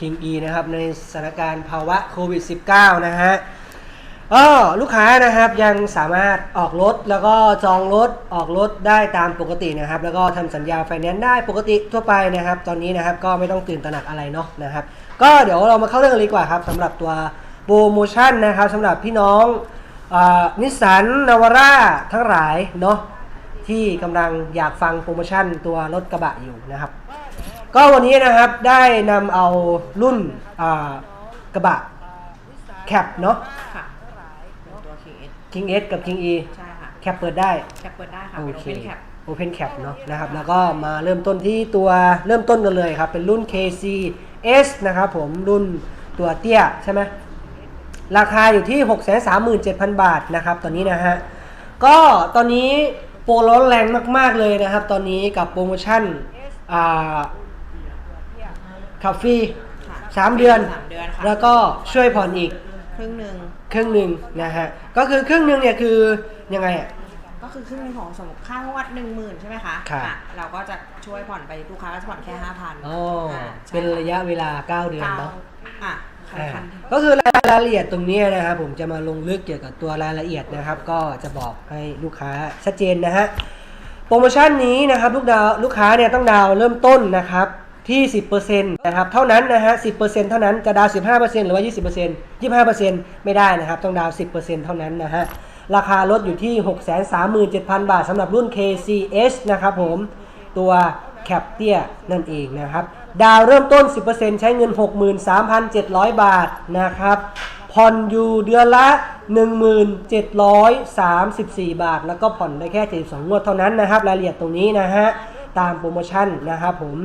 King E นะครับในสถานการณ์ภาวะโควิด -19 นะฮะก็ลูกค้านะครับยังสามารถออกรถแล้วก็จองรถออกรถได้ตามปกตินะครับ แล้วก็ทำสัญญาไฟแนนซ์ได้ปกติทั่วไปนะครับ ตอนนี้นะครับก็ไม่ต้องตื่นตระหนักอะไรเนาะนะครับ ก็เดี๋ยวเรามาเข้าเรื่องกันเลยดีกว่าครับสำหรับตัวโปรโมชั่นนะครับสำหรับพี่น้องนิสสันนาวาร่าทั้งหลายเนาะที่กำลังอยากฟังโปรโมชั่นตัวรถกระบะอยู่นะครับ ก็วันนี้นะครับได้นำเอารุ่นอ่ากระบะแคปเนาะ ค่ะเป็นตัว King S King S กับ King E ใช่ค่ะ แคปเปิดได้ แคปเปิดได้ค่ะโอเป็นเค Open Cap Open Cap เนาะนะครับ แล้วก็มาเริ่มต้นที่ตัวเริ่มต้นกันเลยครับ เป็นรุ่น KC S นะครับผมรุ่นตัวเตี้ยใช่ไหมราคาอยู่ที่ 637,000 บาทนะครับตอนนี้นะฮะ ก็ตอนนี้โปรร้อนแรงมาก ๆ เลยนะครับ ตอนนี้กับโปรโมชั่นอ่า ขับฟรีค่ะสามเดือน สามเดือนค่ะแล้วก็ช่วยผ่อนอีกครึ่งหนึ่งครึ่งหนึ่งนะฮะ ก็คือครึ่งหนึ่งเนี่ยคือยังไงอะก็คือครึ่งหนึ่งของสมมติค่างวดหนึ่งหมื่นใช่ไหมคะครับ อะเราก็จะช่วยผ่อนไปลูกค้าก็จะผ่อนแค่ห้าพันอ๋อเป็นระยะเวลา9เดือนเก้าเนาะ อะใครอ่าคันก็คือรายละเอียดตรงนี้นะครับผมจะมาลงลึกเกี่ยวกับตัวรายละเอียดนะครับ ก็จะบอกให้ลูกค้าชัดเจนนะฮะโปรโมชั่นนี้นะครับลูกดาวลูกค้าเนี่ยต้องดาวเริ่มต้นนะครับ ที่ 10%นะครับเท่านั้นนะฮะ 10%เท่านั้นจะดาว 15%หรือว่า 20% 25%ไม่ได้นะครับ ต้องดาว 10%เท่านั้นนะฮะ ราคารถอยู่ที่ 637,000 บาทสำหรับรุ่น KCS นะครับผม ตัวแคปเตียนั่นเองนะครับ ดาวเริ่มต้น 10%ใช้เงิน 63,700 บาทนะครับผ่อนอยู่เดือนละ 1734 บาท แล้วก็ผ่อนได้แค่ 72 งวดเท่านั้นนะครับ รายละเอียดตรงนี้นะฮะ ตามโปรโมชั่นนะครับผม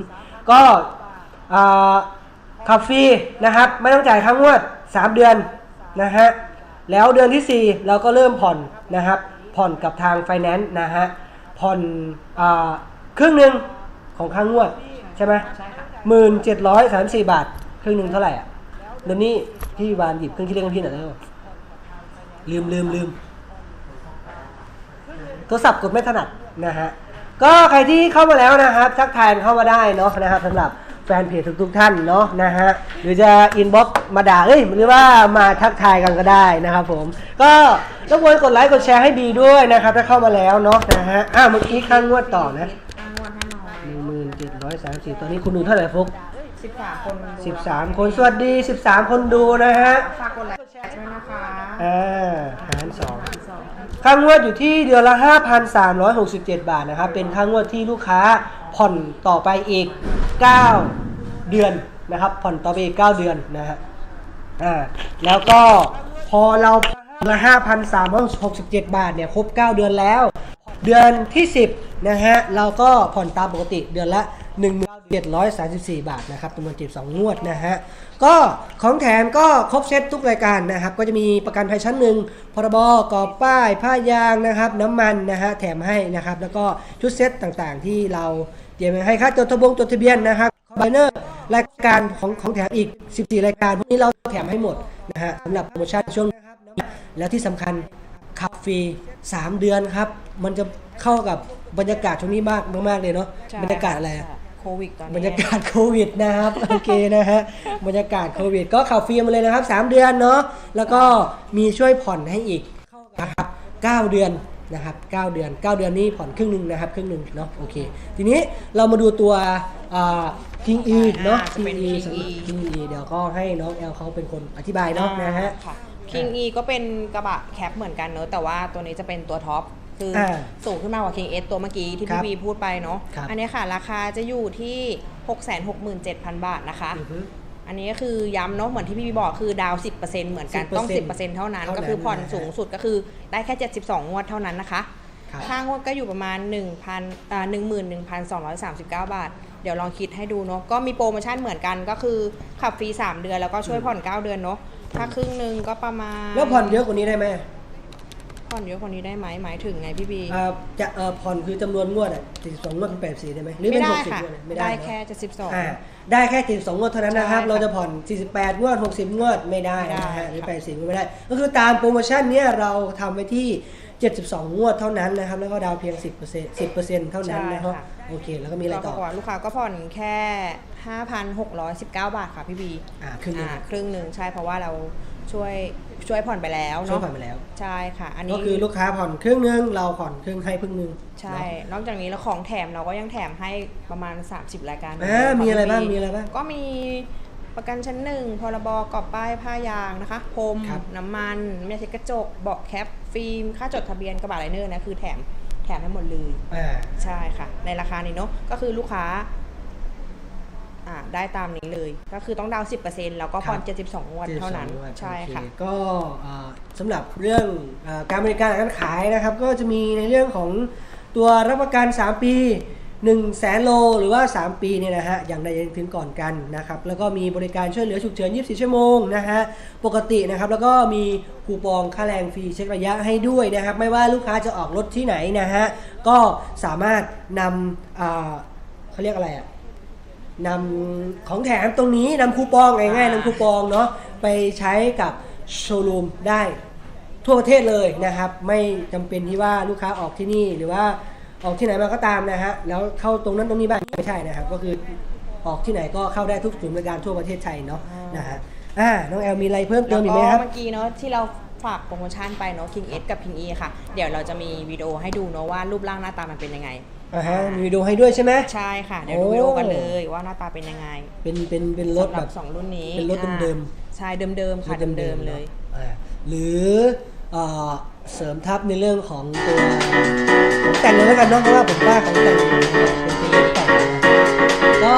ก็ขับฟรีนะครับ ไม่ต้องจ่ายค่างวด 3 เดือนนะฮะแล้วเดือนที่ 4 เราก็เริ่มผ่อนนะครับ ผ่อนกับทางไฟแนนซ์นะฮะผ่อนอครึ่งหนึ่งของค่างวดใช่ไหมหมื่นเจ็ดร้อยสามสี่บาท ครึ่งหนึ่งเท่าไหร่อะเดี๋ยวนี้พี่วานหยิบเครื่องคิดเลขให้พี่หน่อยได้ไหมลืมลืมลืมโทรศัพท์กดไม่ถนัดนะฮะ ก็ใครที่เข้ามาแล้วนะครับทักทายเข้ามาได้เนาะนะครับสำหรับแฟนเพจทุกๆท่านเนาะนะฮะหรือจะอินบ็อกมาด่าเอ้ยหรือว่ามาทักทายกันก็ได้นะครับผม ก็รบกวนกดไลค์กดแชร์ให้บีด้วยนะครับ ถ้าเข้ามาแล้วเนาะนะฮะอ่าเมื่อกี้ข้างงวดต่อนะค่างวดให้หน่อยหนึ่งหมื่นเจ็ดร้อยสามสิบตอนนี้คุณดูเท่าไหร่ฟุกสิบสามคนดูสิบสามคนสวัสดีสิบสามคนดูนะฮะฝากกดไลค์กดแชร์ด้วยนะคะอ่าหารสองสอง ค่างวดอยู่ที่เดือนละ 5,367 บาทนะครับ เป็นค่างวดที่ลูกค้าผ่อนต่อไปอีก 9 เดือนนะครับ ผ่อนต่อไปอีก 9 เดือนนะฮะอ่าแล้วก็พอเราละ 5,367 บาทเนี่ยครบ 9 เดือนแล้ว เดือนที่ 10นะฮะเราก็ผ่อนตามปกติเดือนละ 1,734 บาทนะครับจำนวน72งวดนะฮะ ก็ของแถมก็ครบเซตทุกรายการนะครับ ก็จะมีประกันภัยชั้นหนึ่งพรบกรอบป้าย ผ้ายางนะครับ น้ำมันนะฮะ แถมให้นะครับ แล้วก็ชุดเซตต่างๆ ที่เราเตรียมไว้ให้ค่าจดทะบงจดทะเบียนนะครับบเนอร์รายการของของแถมอีก 14 รายการพวกนี้เราแถมให้หมดนะฮะสำหรับโปรโมชั่นช่วงนี้นะครับแล้วที่สำคัญขับฟรี 3 เดือนครับ มันจะเข้ากับบรรยากาศช่วงนี้มากมากๆเลยเนาะใช่บรรยากาศอะไรอะ โควิดตอนนี้บรรยากาศโควิดนะครับโอเคนะฮะบรรยากาศโควิด ก็ข่าวฟรีมาเลยนะครับ 3 เดือนเนาะแล้วก็มีช่วยผ่อนให้อีกนะครับ9เดือนนะครับ9เดือน 9 เดือนนี้ผ่อนครึ่งหนึ่งนะครับครึ่งหนึ่งเนาะโอเค ทีนี้เรามาดูตัวคิงอีเนาะอ่าจะเป็นคิง King อี E คิงอีเดี๋ยวก็ให้น้องแอลเขาเป็นคนอธิบายเนาะนะฮะค่ะ King E ก็เป็นกระบะแคปเหมือนกันเนอะแต่ว่าตัวนี้จะเป็นตัวท็อป คืออาสูงขึ้นมากกว่า King S ตัวเมื่อกี้ที่ครัพี่บวีพูดไปเนาะครับ อันนี้ค่ะ ราคาจะอยู่ที่ 667,000 บาทนะคะ อือฮึ อันนี้ก็คือย้ำเนาะเหมือนที่พี่วีบอกคือดาว 10%เหมือนกัน10%ต้อง 10%เท่านั้น เท่านั้นก็คือผ่อนนะฮะสูงสุดก็คือได้แค่ 72 งวดเท่านั้นนะคะครับ ค่างวดก็อยู่ประมาณ 1,000อ่า11,239 บาท เดี๋ยวลองคิดให้ดูเนาะก็มีโปรโมชั่นเหมือนกันก็คือขับฟรี 3 เดือนแล้วก็ช่วยผ่อน 9 เดือนเนาะถ้าครึ่งหนึ่งก็ประมาณ แล้วผ่อนเยอะกว่านี้ได้ไหม ผ่อนเยอะกว่านี้ได้ไหมหมายถึงไงพี่บีอ่าจะเอ่อผ่อนคือจำนวนงวดอะ72งวดเป็น84ได้ไหมหรือไม่เป็นได้60ค่ะงวดไม่ได้ได้เนอะแค่จะสิบสองอ่าได้แค่72งวดเท่านั้นนะครับใช่ค่ะเราจะผ่อน48งวด60งวดไม่ได้นะไม่ได้ฮะหรือค่ะ80งวดไม่ได้ ก็คือตามโปรโมชั่นเนี้ยเราทำไว้ที่ 72 งวดเท่านั้นนะครับ แล้วก็ดาวน์เพียง 10% 10%เท่านั้นนะครับใช่ค่ะโอเค แล้วก็มีอะไรก็ต่อบอกว่าลูกค้าก็ผ่อนแค่ 5,619 บาทค่ะพี่บีอ่าครึ่งหนึงอ่าครึ่งหนึ่งใช่เพราะว่าเราช่วย ช่วยผ่อนไปแล้วช่วยเนาะผ่อนไปแล้ว ใช่ค่ะ อันนี้ก็คือลูกค้าผ่อนครึ่งหนึงเราผ่อนครึ่งให้ครึ่งหนึงใช่ เนาะนอกจากนี้แล้วของแถมเราก็ยังแถมให้ประมาณ 30 รายการอ่ามีอะไรบ้างขมีอะไรบ้าง ก็มีประกันชั้นหนึ่งพรบกรอบป้ายผ้ายางนะคะพรมครับ น้ำมันไม่ใช่กระจกเบาะแคปฟิล์มค่าจดทะเบียนกระบะไลเนอร์นะคือแถมแถมให้หมดเลย อ่า ใช่ค่ะ ในราคานี้เนาะก็คือลูกค้า อ่าได้ตามนี้เลย ก็คือต้องดาวน์10%แล้วก็ผ่อนครับ72งวดเท่านั้น72งวดใช่โอเค่ะก็อ่าสำหรับเรื่องอาการบริการการขายนะครับ ก็จะมีในเรื่องของตัวรับประกัน 3 ปี1แสนโลหรือว่า 3 ปีเนี่ยนะฮะอย่างใดอย่างหนึ่งถึงก่อนกันนะครับแล้วก็มีบริการช่วยเหลือฉุกเฉิน 24 ชั่วโมงนะฮะปกตินะครับแล้วก็มีคูปองค่าแรงฟรีเช็คระยะให้ด้วยนะครับ ไม่ว่าลูกค้าจะออกรถที่ไหนนะฮะก็สามารถนำอ่าเขาเรียกอะไรอะ นำของแถมตรงนี้นำคูปองง่ายๆนำคูปองเนาะไปใช้กับโชว์รูมได้ทั่วประเทศเลยนะครับ ไม่จำเป็นที่ว่าลูกค้าออกที่นี่หรือว่าออกที่ไหนมาก็ตามนะฮะแล้วเข้าตรงนั้นตรงนี้บ้างไม่ใช่นะครับ ก็คือออกที่ไหนก็เข้าได้ทุกศูนย์บริการทั่วประเทศไทยเนาะนะฮะอ่าน้องแอลมีอะไรเพิ่มเติแล้วมอีกก็ไหมครับ เมื่อกี้เนาะที่เรา ฝากโปรโมชั่นไปเนาะ King S กับ King E ค่ะ เดี๋ยวเราจะมีวิดีโอให้ดูเนาะว่ารูปร่างหน้าตามันเป็นยังไง อ่าฮะมีวิดีโอให้ด้วยใช่ไหม ใช่ค่ะ เดี๋ยวดูโอ้ วิดีโอกันเลยว่าหน้าตาเป็นยังไงเป็นเป็นเป็นรถสำหแบรับ บสองรุ่นนี้เป็นรถอ่าเดิม ใช่เดิมๆค่ะเดิมๆเลย อ่าหรือเอ่อเสริมทับในเรื่องของตัวของแต่งเลยแล้วกันเนาะเพราะว่าผมว่าของแต่งเป็นเป็นเรื่องแต่งนะก็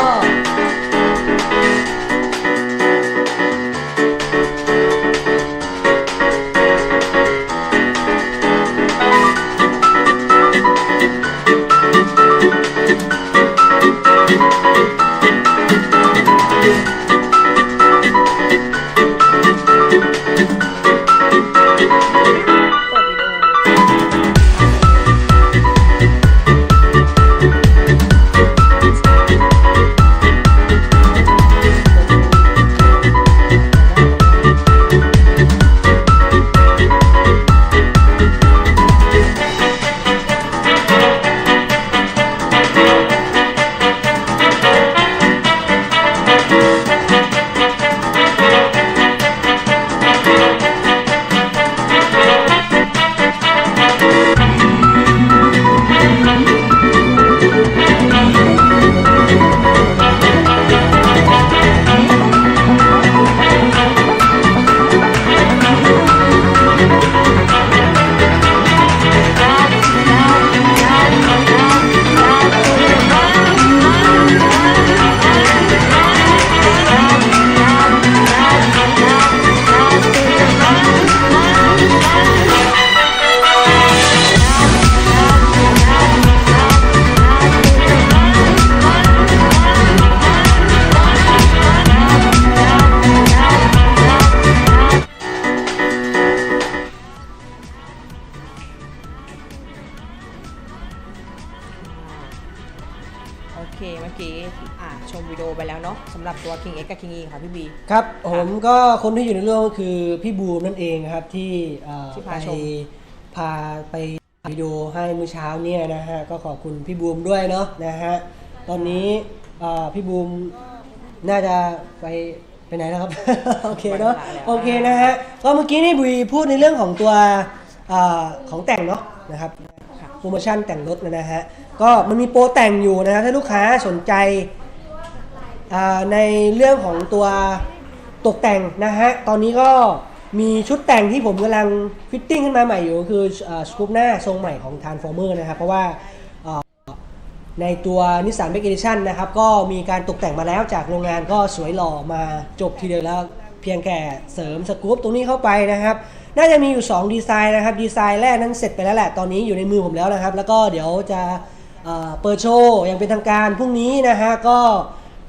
โอเคเมื่อกี้อ่าชมวิดีโอไปแล้วเนาะสำหรับตัว King X กับ King E ค่ะพี่บี ครับผมก็คนที่อยู่ในเรื่องก็คือพี่บูมนั่นเองครับที่เอ่อที่ไปพาชม พาไปวิดีโอให้เมื่อเช้าเนี่ยนะฮะก็ขอบคุณพี่บูมด้วยเนาะนะฮะตอนนี้เอ่อพี่บูมน่าจะไปไปไหนแล้วครับ โอเคเนาะโอเคนะฮะก็เมื่อกี้นี่บุยพูดในเรื่องของตัวเออของแต่งเนาะนะครับค่ะ โปรโมชั่นแต่งรถนะฮะ ก็มันมีโปรแต่งอยู่นะครับถ้าลูกค้าสนใจในเรื่องของตัวตกแต่งนะฮะ ตอนนี้ก็มีชุดแต่งที่ผมกำลังฟิตติ้งขึ้นมาใหม่อยู่ก็คือสกูปหน้าทรงใหม่ของ Transformer นะครับ เพราะว่าในตัว Nissan Max Edition นะครับ ก็มีการตกแต่งมาแล้วจากโรงงานก็สวยหล่อมาจบทีเดียวแล้วเพียงแค่เสริมสกูปตรงนี้เข้าไปนะครับ น่าจะมีอยู่ 2 ดีไซน์นะครับ ดีไซน์แรกนั้นเสร็จไปแล้วแหละ ตอนนี้อยู่ในมือผมแล้วนะครับ แล้วก็เดี๋ยวจะเเปิดโชว์อย่างเป็นทางการพรุ่งนี้นะฮะ ก็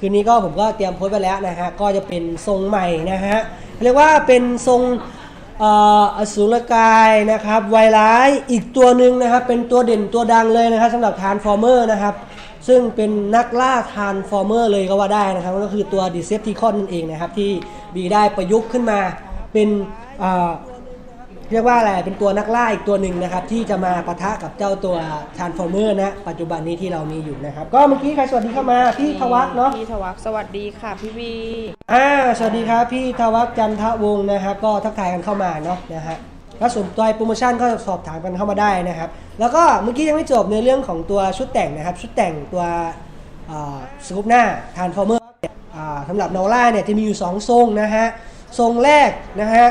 คืนนี้ก็ผมก็เตรียมโพสต์ไปแล้วนะฮะ ก็จะเป็นทรงใหม่นะฮะ เรียกว่าเป็นทรงอสูรกายนะครับไวร้ายอีกตัวหนึ่งนะครับ เป็นตัวเด่นตัวดังเลยนะครับสำหรับ Transformer นะครับ ซึ่งเป็นนักล่า Transformer เลยก็ว่าได้นะครับ ก็คือตัว Decepticon นั่นเองนะครับ ที่บีได้ประยุกต์ขึ้นมาเป็น เอ่อเรียกว่าอะไรเป็นตัวนักล่าอีกตัวหนึ่งนะครับ ที่จะมาปะทะกับเจ้าตัว Transformer นะ ปัจจุบันนี้ที่เรามีอยู่นะครับ ก็เมื่อกี้ใครสวัสดีเข้ามาพี่ทวักเนาะพี่ทวักสวัสดีค่ะพี่วีอ่าสวัสดีครับพี่ทวักจันทวงศ์นะครับก็ทักทายกันเข้ามาเนาะนะฮะก็สนใจโปรโมชั่นก็สอบถามกันเข้ามาได้นะครับ แล้วก็เมื่อกี้ยังไม่จบในเรื่องของตัวชุดแต่งนะครับ ชุดแต่งตัวสกูปหน้าทานฟอร์เมอร์สำหรับนอล่าเนี่ยจะมีอยู่ 2 ทรงนะฮะ ทรงแรกนะฮะ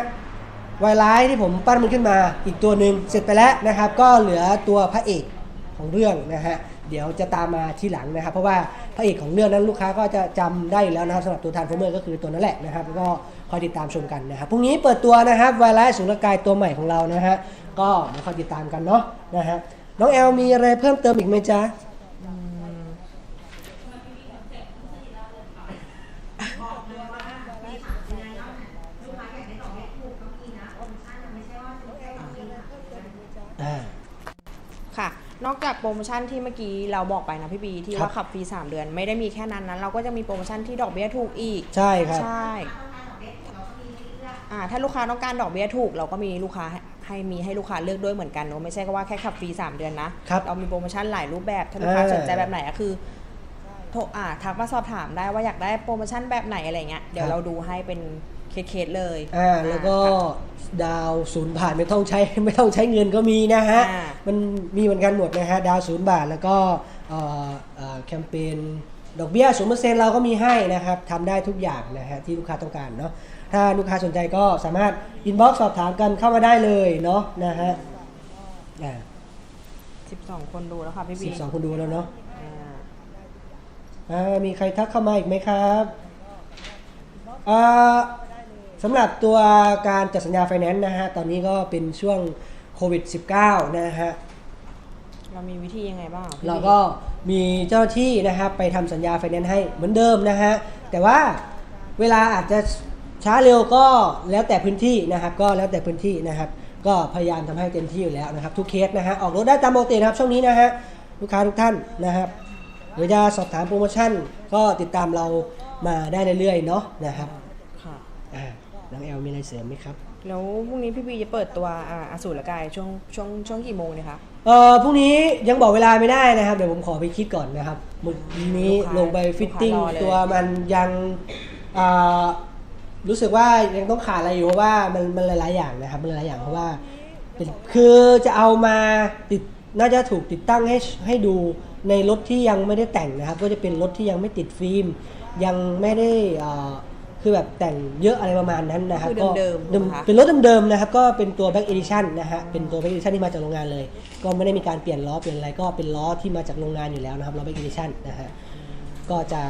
ไวไลท์ที่ผมปั้นมันขึ้นมาอีกตัวหนึ่งเสร็จไปแล้วนะครับ ก็เหลือตัวพระเอกของเรื่องนะฮะเดี๋ยวจะตามมาทีหลังนะครับ เพราะว่าพระเอกของเรื่องนั้นลูกค้าก็จะจำได้อยู่แล้วนะครับสำหรับตัวทานฟอร์เมอร์ก็คือตัวนั้นแหละนะครับก็คอยติดตามชมกันนะครับพรุ่งนี้เปิดตัวนะครับไวไลท์สูงกายตัวใหม่ของเรานะฮะก็มาคอยติดตามกันเนาะนะฮะน้องแอลมีอะไรเพิ่มเติมอีกไหมจ๊ะ อ่า ค่ะ นอกจากโปรโมชั่นที่เมื่อกี้เราบอกไปนะพี่บีที่ครับ ว่าขับฟรี3 เดือน ไม่ได้มีแค่นั้นนะเราก็จะมีโปรโมชั่นที่ดอกเบี้ยถูกอีก ใช่ครับ ใช่อ่าถ้าลูกค้าต้องการดอกเบี้ยถูก เราก็มีลูกค้าให้ให้มีให้ลูกค้าเลือกด้วยเหมือนกันเนอะไม่ใช่ก็ว่าแค่ขับฟรี 3 เดือนนะครับเรามีโปรโมชั่นหลายรูปแบบ ถ้าลูกค้าเออสนใจแบบไหนก็คือโทรอ่าทักมาสอบถามได้ว่าอยากได้โปรโมชั่นแบบไหนอะไรเงี้ยเดี๋ยวเราดูให้เป็น เคสๆเลย อ่าแล้วก็ค่ะดาวศูนย์บาทไม่ต้องใช้ไม่ต้องใช้เงินก็มีนะฮะ อ่ามันมีเหมือนกันหมดนะฮะ ดาวศูนย์บาทแล้วก็เอ่อเอ่อแคมเปญดอกเบี้ยศูนย์เปอร์เซ็นต์เราก็มีให้นะครับทำได้ทุกอย่างนะฮะที่ลูกค้าต้องการเนาะถ้าลูกค้าสนใจก็สามารถอินบ็อกซ์สอบถามกันเข้ามาได้เลยเนาะนะฮะอ่า12 คนดูแล้วค่ะพี่บีสิบสองคนดูแล้วเนาะอ่าอ่ามีใครทักเข้ามาอีกไหมครับอ่า สำหรับตัวการจัดสัญญาไฟแนนซ์นะฮะ ตอนนี้ก็เป็นช่วงโควิด -19 นะฮะ เรามีวิธียังไงบ้างพี่บีเราก็มีเจ้าหน้าที่นะครับไปทำสัญญาไฟแนนซ์ให้เหมือนเดิมนะฮะ แต่ว่าเวลาอาจจะช้าเร็วก็แล้วแต่พื้นที่นะครับ ก็แล้วแต่พื้นที่นะครับ ก็พยายามทำให้เต็มที่อยู่แล้วนะครับ ทุกเคสนะฮะ ออกรถได้ตามปกตินะครับ ช่วงนี้นะฮะ ลูกค้าทุกท่านนะครับหรือจะสอบถามโปรโมชั่น ก็ติดตามเรามาได้เรื่อยๆเนาะนะครับค่ะอ่า น้องแอลมีอะไรเสริมไหมครับ แล้วพรุ่งนี้พี่บีจะเปิดตัวอ่าอสูรกายช่วงช่วงช่วงกี่โมงเนี่ยคะ เอ่อพรุ่งนี้ยังบอกเวลาไม่ได้นะครับ เดี๋ยวผมขอไปคิดก่อนนะครับเมื่อกี้นี้ลูกค้าลงไปฟิตติ้งลูกค้ารอเลย ตัวมันยังอ่ารู้สึกว่ายังต้องขาดอะไรอยู่เพราะว่ามันมันหลายๆอย่างนะครับมันหลายๆอย่างเพราะว่าเป็นคือจะเอามาติดน่าจะถูกติดตั้งให้ให้ดูในรถที่ยังไม่ได้แต่งนะครับ ก็จะเป็นรถที่ยังไม่ติดฟิล์มยังไม่ได้อ่า คือแบบแต่งเยอะอะไรประมาณนั้นนะครับคือก็เดิมๆเดิมนะคะเป็นรถเดิมๆนะครับก็เป็นตัว Back Edition นะฮะเป็นตัว Back Edition ที่มาจากโรงงานเลย ก็ไม่ได้มีการเปลี่ยนล้อเปลี่ยนอะไรก็เป็นล้อที่มาจากโรงงานอยู่แล้วนะครับล้อ Back Edition นะฮะก็จะ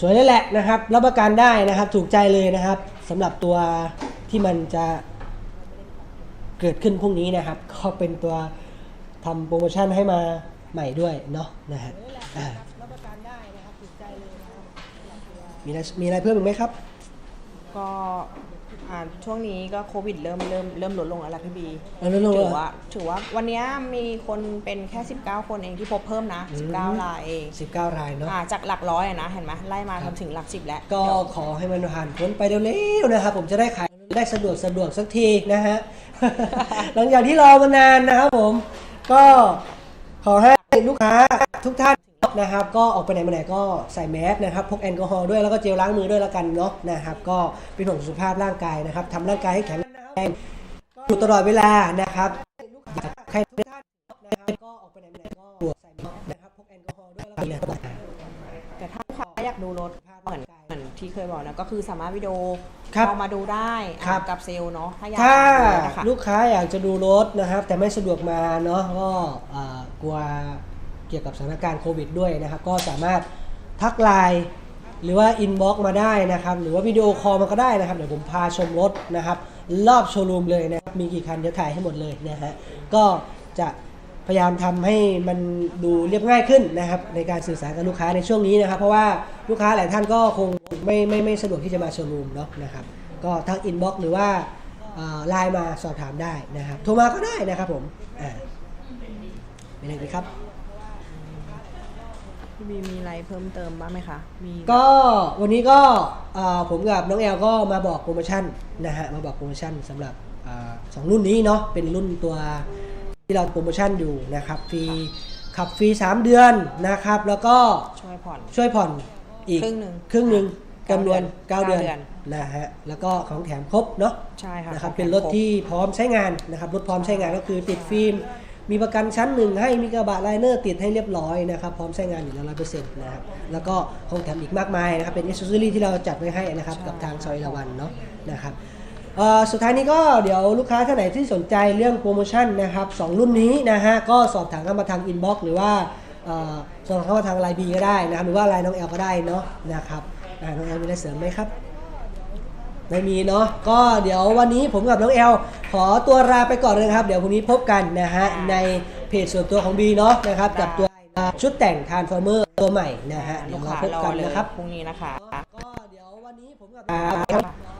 สวยเลยแหละนะครับรับประกันได้นะครับถูกใจเลยนะครับสำหรับตัวที่มันจะเกิดขึ้นพรุ่งนี้นะครับก็เป็นตัวทำโปรโมชั่นให้มาใหม่ด้วยเนาะนะฮะ มีอะไรมีอะไรเพิ่มอีกไหมครับ ก็อ่าช่วงนี้ก็โควิดเริ่มเริ่มเริ่มลดลงแล้วล่ะพี่บีเอาลดลงแล้ว ถืเหรออว่าถือว่าวันเนี้ยมีคนเป็นแค่ 19 คนเองที่พบเพิ่มนะ 19 รายเอง19 รายเนาะ อ่าจากหลักร้อยอะนะเห็นไหมไล่มาครับ ทำถึงหลักสิบแล้วก็เดี๋ยวขอให้มันผ่านพ้นไปเร็วๆนะครับ ผมจะได้ขายได้สะดวกสะดวกสักทีนะฮะ หลังจากที่รอมานานนะครับผม ก็ขอให้ลูกค้าทุกท่าน นะครับ ก็ออกไปไหนมาไหนก็ใส่แมสนะครับพกแอลกอฮอล์ด้วยแล้วก็เจลล้างมือด้วยแล้วกันเนาะนะครับ ก็เป็นห่วงสุขภาพร่างกายนะครับทำร่างกายให้แข็งแรงอยู่ตลอดเวลานะครับอยากใครทุกท่านนะครับก็ออกไปไหนมาไหนก็ใส่แมสนะครับพกแอลกอฮอล์ด้วยแล้วกันนะครับแต่ถ้าลูกค้าอยากดูรถเหมือนเหมือนที่เคยบอกนะก็คือสามารถวิดีโอครับเอามาดูได้อะครับกับเซลล์เนาะถ้าอยากถ้าดูนะคะลูกค้าอยากจะดูรถนะครับ แต่ไม่สะดวกมาเนาะก็อ่ากลัว เกี่ยวกับสถานการณ์โควิดด้วยนะครับ ก็สามารถทักไลน์หรือว่าอินบ็อกมาได้นะครับ หรือว่าวิดีโอคอลมาก็ได้นะครับ เดี๋ยวผมพาชมรถนะครับ รอบโชว์รูมเลยนะครับ มีกี่คันเดี๋ยวถ่ายให้หมดเลยนะฮะ ก็จะพยายามทำให้มันดูเรียบง่ายขึ้นนะครับ ในการสื่อสารกับลูกค้าในช่วงนี้นะครับ เพราะว่าลูกค้าหลายท่านก็คงไม่ไม่ไม่สะดวกที่จะมาโชว์รูมเนาะนะครับ ก็ทักอินบ็อกหรือว่าไลน์มาสอบถามได้นะครับ โทรมาก็ได้นะครับผมอ่าเป็นไงครับ พี่บีมีอะไรเพิ่มเติมบ้างไหมคะ มีก็วันนี้ก็เอ่อผมกับน้องแอลก็มาบอกโปรโมชั่นนะฮะมาบอกโปรโมชั่นสำหรับอาสองรุ่นนี้เนาะเป็นรุ่นตัวที่เราโปรโมชั่นอยู่นะครับฟรีขับฟรี 3 เดือนนะครับ แล้วก็ช่วยผ่อน ช่วยผ่อนอีกครึ่งหนึ่งครึ่งหนึ่งเก้าจำนวนเก้า9เดือนเดือนนะฮะแล้วก็ของแถมครบเนาะ ใช่ค่ะนะครับของเป็นรถคบที่พร้อมใช้งานนะครับรถพร้อมใช้งานก็คือติดฟิล์ม มีประกันชั้นหนึ่งให้มีกระบะไลเนอร์ติดให้เรียบร้อยนะครับ พร้อมใช้งานอยู่แล้วร้อยเปอร์เซ็นต์นะครับ แล้วก็ของแถมอีกมากมายนะครับ เป็นอิสซูรี่ที่เราจัดไว้ให้นะครับ กับทางซอยละวันเนาะนะครับเอ่อสุดท้ายนี้ก็เดี๋ยวลูกค้าท่านไหนที่สนใจเรื่องโปรโมชั่นนะครับสองรุ่นนี้นะฮะก็สอบถามเข้ามาทางอินบ็อกซ์หรือว่าเอ่อสอบถามเข้ามาทางไลน์บีก็ได้นะครับหรือว่าไลน์น้องแอลก็ได้เนาะนะครับอ่าน้องแอลมีอะไรเสริมไหมครับ ไม่มีเนาะก็เดี๋ยววันนี้ผมกับน้องแอลขอตัวลาไปก่อนเลยนะครับ เดี๋ยวพรุ่งนี้พบกันนะฮะในเพจส่วนตัวของบีเนาะนะครับกับตัวชุดแต่งทานฟอร์เมอร์ตัวใหม่นะฮะเดี๋ลูยวกเราค้าพบรอกันเลยนะครับพรุ่งนี้นะคะก็เดี๋ยววันนี้ผมกับครับ